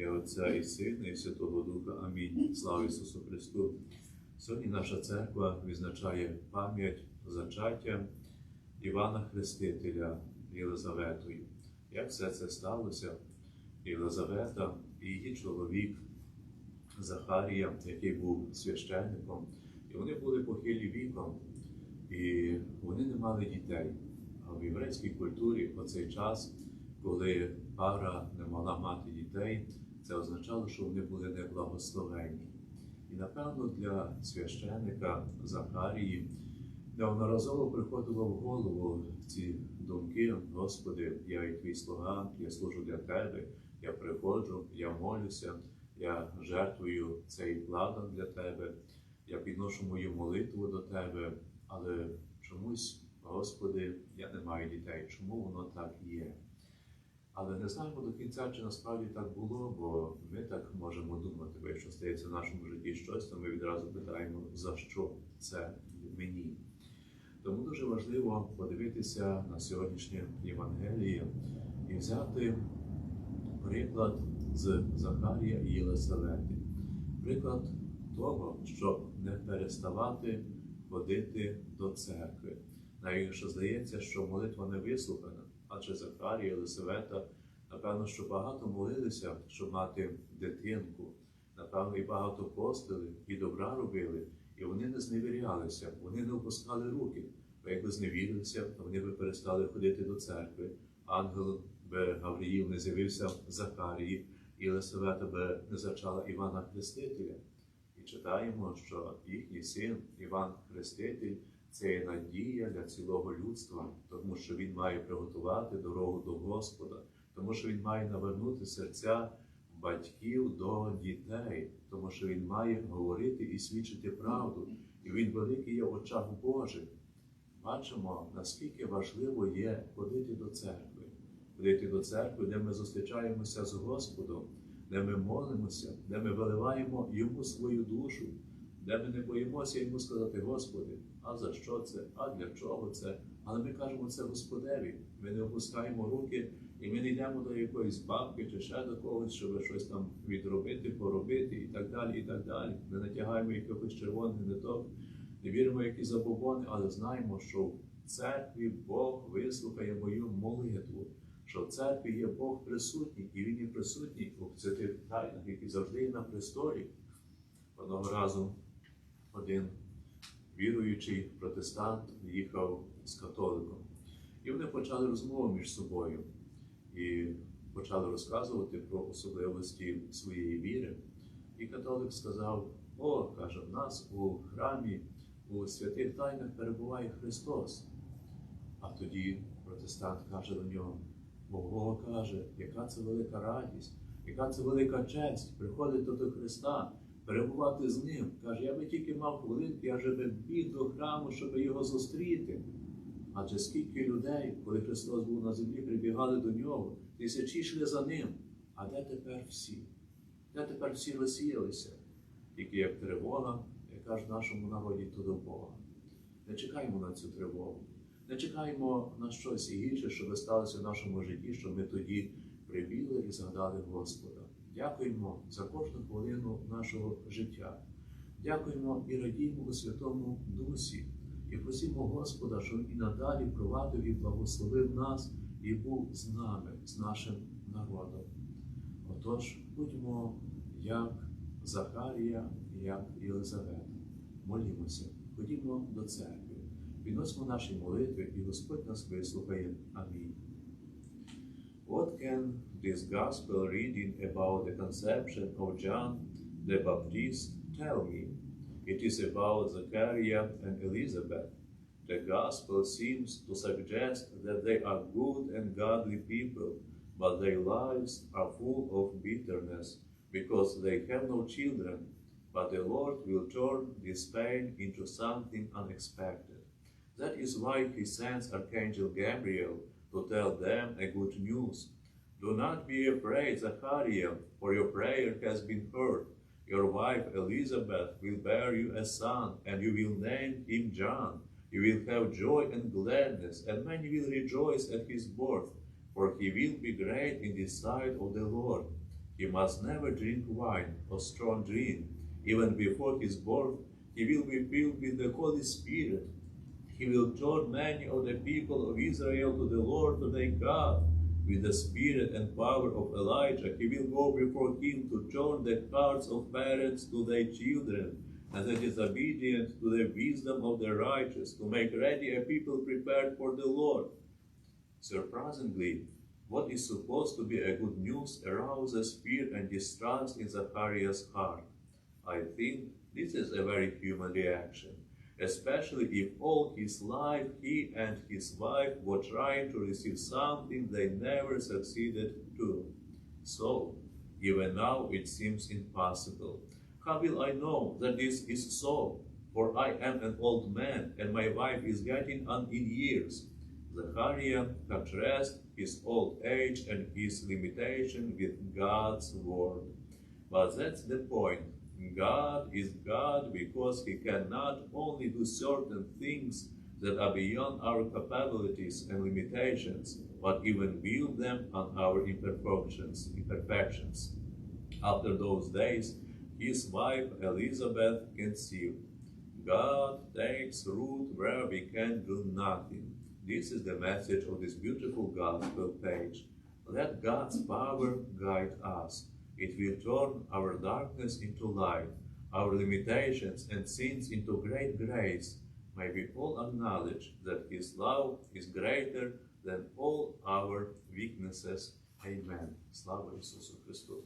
ім'я Отця і Сина, і Святого Духа. Амінь. Слава Ісусу Христу. Сьогодні наша церква відзначає пам'ять зачаття Івана Хрестителя Єлизаветою. Як все це сталося? Єлизавета і її чоловік Захарія, який був священником, і вони були похилі віком, і вони не мали дітей. А в єврейській культурі у цей час, коли пара не могла мати дітей, це означало, що вони були неблагословенні. І напевно для священника Захарії неодноразово приходило в голову ці думки, Господи, я і твій слуга, я служу для тебе, я приходжу, я молюся, я жертвую цей ладан для тебе, я підношу мою молитву до тебе, але чомусь, Господи, я не маю дітей. Чому воно так є? Але не знаємо до кінця, чи насправді так було, бо ми так можемо думати, бо якщо стається в нашому житті щось, то ми відразу питаємо, за що це мені. Тому дуже важливо подивитися на сьогоднішнє Євангеліє і взяти приклад з Захарія і Єлисавети. Приклад того, щоб не переставати ходити до церкви. Навіть якщо здається, що молитва не вислухана, адже Захарія Єлисавета, напевно, що багато молилися, щоб мати дитинку, напевно, і багато постили, і добра робили, і вони не зневірялися, вони не опускали руки. Бо якби зневірилися, то вони би перестали ходити до церкви. Ангел би Гавриїл не з'явився Захарії, і Єлисавета би не зачала Івана Хрестителя. І читаємо, що їхній син Іван Хреститель це є надія для цілого людства, тому що він має приготувати дорогу до Господа, тому що він має навернути серця батьків до дітей, тому що він має говорити і свідчити правду, і він великий є в очах Божих. Бачимо, наскільки важливо є ходити до церкви, ходити до церкви, де ми зустрічаємося з Господом, де ми молимося, де ми виливаємо йому свою душу, де ми не боїмося йому сказати, Господи, а за що це, а для чого це? Але ми кажемо це Господеві. Ми не опускаємо руки і ми не йдемо до якоїсь бабки чи ще до когось, щоб щось там відробити, поробити і так далі. і так далі. Не натягаємо якихось червоних ниток, не віримо в якісь забобони, але знаємо, що в церкві Бог вислухає мою молитву, що в церкві є Бог присутній, і Він є присутній у святих тайнах, які завжди є на престолі. Одного разу один віруючий протестант їхав з католиком. І вони почали розмову між собою і почали розказувати про особливості своєї віри. І католик сказав: О, каже, в нас у храмі, у святих тайнах перебуває Христос. А тоді протестант каже до нього: Ого, каже, яка це велика радість, яка це велика честь приходити до Христа, перебувати з Ним. Каже, я би тільки мав хвилинки, я вже би біг до храму, щоб його зустріти. Адже скільки людей, коли Христос був на землі, прибігали до нього, тисячі йшли за ним. А де тепер всі? Де тепер всі розсіялися? Тільки як тривога, яка ж в нашому народі то до Бога. Не чекаємо на цю тривогу, не чекаємо на щось гірше, що сталося в нашому житті, щоб ми тоді прибігли і згадали Господа. Дякуємо за кожну хвилину нашого життя. Дякуємо і радіємо у Святому Дусі. І просимо Господа, щоб і надалі провадив і благословив нас і був з нами, з нашим народом. Отож, будьмо як Захарія, як Єлизавета. Молімося, ходімо до церкви, підносимо наші молитви, і Господь нас вислухає. Амінь. Can this gospel reading about the conception of John the Baptist tell me? It is about Zachariah and Elizabeth. The gospel seems to suggest that they are good and godly people, but their lives are full of bitterness because they have no children. But the Lord will turn this pain into something unexpected. That is why he sends Archangel Gabriel to tell them a good news. Do not be afraid, Zachariah, for your prayer has been heard. Your wife Elizabeth will bear you a son, and you will name him John. You will have joy and gladness, and many will rejoice at his birth, for he will be great in the sight of the Lord. he must never drink wine or strong drink. Even before his birth, he will be filled with the Holy Spirit. He will turn many of the people of Israel to the Lord to their God. With the spirit and power of Elijah, he will go before him to turn the hearts of parents to their children, and the disobedient to the wisdom of the righteous, to make ready a people prepared for the Lord. Surprisingly, what is supposed to be a good news arouses fear and distrust in Zacharias' heart. I think this is a very human reaction, especially if all his life he and his wife were trying to receive something they never succeeded to. So, even now it seems impossible. How will I know that this is so? For I am an old man, and my wife is getting on in years. Zachariah contrasts his old age and his limitation with God's word. But that's the point. God is God because He can not only do certain things that are beyond our capabilities and limitations, but even build them on our imperfections. imperfections. After those days, his wife Elizabeth conceived. God takes root where we can do nothing. This is the message of this beautiful gospel page. Let God's power guide us. It will turn our darkness into light, our limitations and sins into great grace. May we all acknowledge that His love is greater than all our weaknesses. Amen. Слава Ісусу Христу!